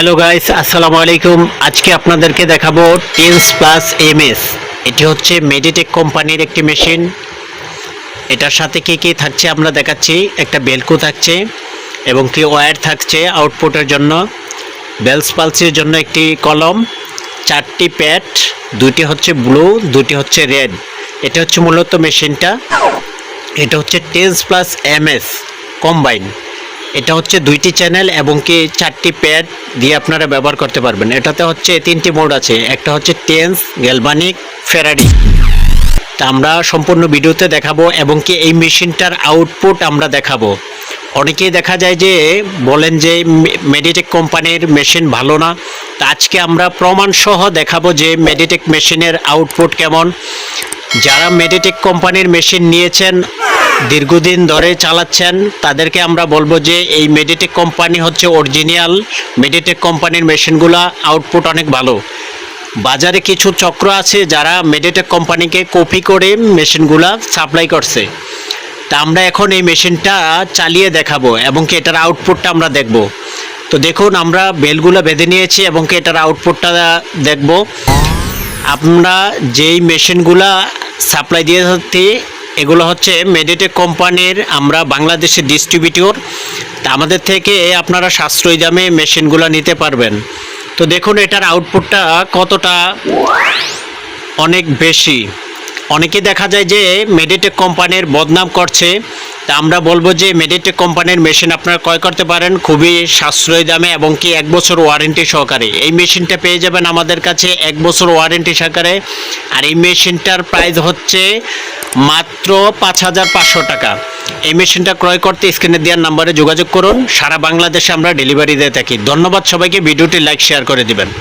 Hello guys আসসালামু আলাইকুম আজকে আপনাদেরকে দেখাবো টেন্স প্লাস এমএস এটি হচ্ছে মেডিটেক কোম্পানির একটি মেশিন এটার সাথে কি কি থাকছে আমরা দেখাচ্ছি। একটা বেলকো থাকছে এবং কি ওয়্যার থাকছে আউটপুটের জন্য। বেলস পালসির জন্য একটি কলম, চারটি প্যাড দুটি হচ্ছে ব্লু দুটি হচ্ছে রেড এটা হচ্ছে মূলত মেশিনটা এটা হচ্ছে টেন্স প্লাস এমএস কম্বাইন এটা হচ্ছে দুইটি চ্যানেল এবং কি চারটি প্যাড দিয়ে আপনারা ব্যবহার করতে পারবেন। এটাতে হচ্ছে তিনটি মোড আছে। একটা হচ্ছে টেন্স গ্যালবানিক ফেরারি তা আমরা সম্পূর্ণ ভিডিওতে দেখাবো এবং কি এই মেশিনটার আউটপুট আমরা দেখাবো। অনেকেই দেখা যায় যে বলেন যে মেডিটেক কোম্পানির মেশিন ভালো না। তা আজকে আমরা প্রমাণ সহ দেখাবো যে মেডিটেক মেশিনের আউটপুট কেমন। যারা মেডিটেক কোম্পানির মেশিন নিয়েছেন দীর্ঘদিন ধরে চালাচ্ছেন, তাদেরকে আমরা বলব যে এই মেডিটেক কোম্পানি হচ্ছে অরিজিনাল মেডিটেক কোম্পানির মেশিনগুলো আউটপুট অনেক ভালো। বাজারে কিছু চক্র আছে যারা মেডিটেক কোম্পানিকে কপি করে মেশিনগুলা সাপ্লাই করছে। তা আমরা এখন এই মেশিনটা চালিয়ে দেখাবো এবং কি এটার আউটপুটটা আমরা দেখব। তো দেখুন, আমরা বেলগুলো বেঁধে নিয়েছি এবং কি এটার আউটপুটটা দেখব। আমরা যেই মেশিনগুলা সাপ্লাই দিয়ে হচ্ছে এগুলো হচ্ছে মেডিটেক কোম্পানির, আমরা বাংলাদেশের ডিস্ট্রিবিউটর তা আমাদের থেকে আপনারা সাশ্রয়ী দামে মেশিনগুলো নিতে পারবেন। তো দেখুন, এটার আউটপুটটা কতটা অনেক বেশি। অনেকে দেখা যায় যে মেডিটেক কোম্পানির বদনাম করছে। তা আমরা বলব যে মেডিটেক কোম্পানির মেশিন আপনারা ক্রয় করতে পারেন, খুবই সাশ্রয়ী দামে এবং কি এক বছর ওয়ারেন্টি সহকারে। এই মেশিনটা পেয়ে যাবেন আমাদের কাছে এক বছর ওয়ারেন্টি সহকারে। আর এই মেশিনটার প্রাইস হচ্ছে মাত্র পাঁচ হাজার পাঁচশো টাকা। এই মেশিনটা ক্রয় করতে স্ক্রিনে দেওয়ার নাম্বারে যোগাযোগ করুন। সারা বাংলাদেশে আমরা ডেলিভারি দিয়ে থাকি। ধন্যবাদ সবাইকে। ভিডিওটি লাইক, শেয়ার করে দিবেন।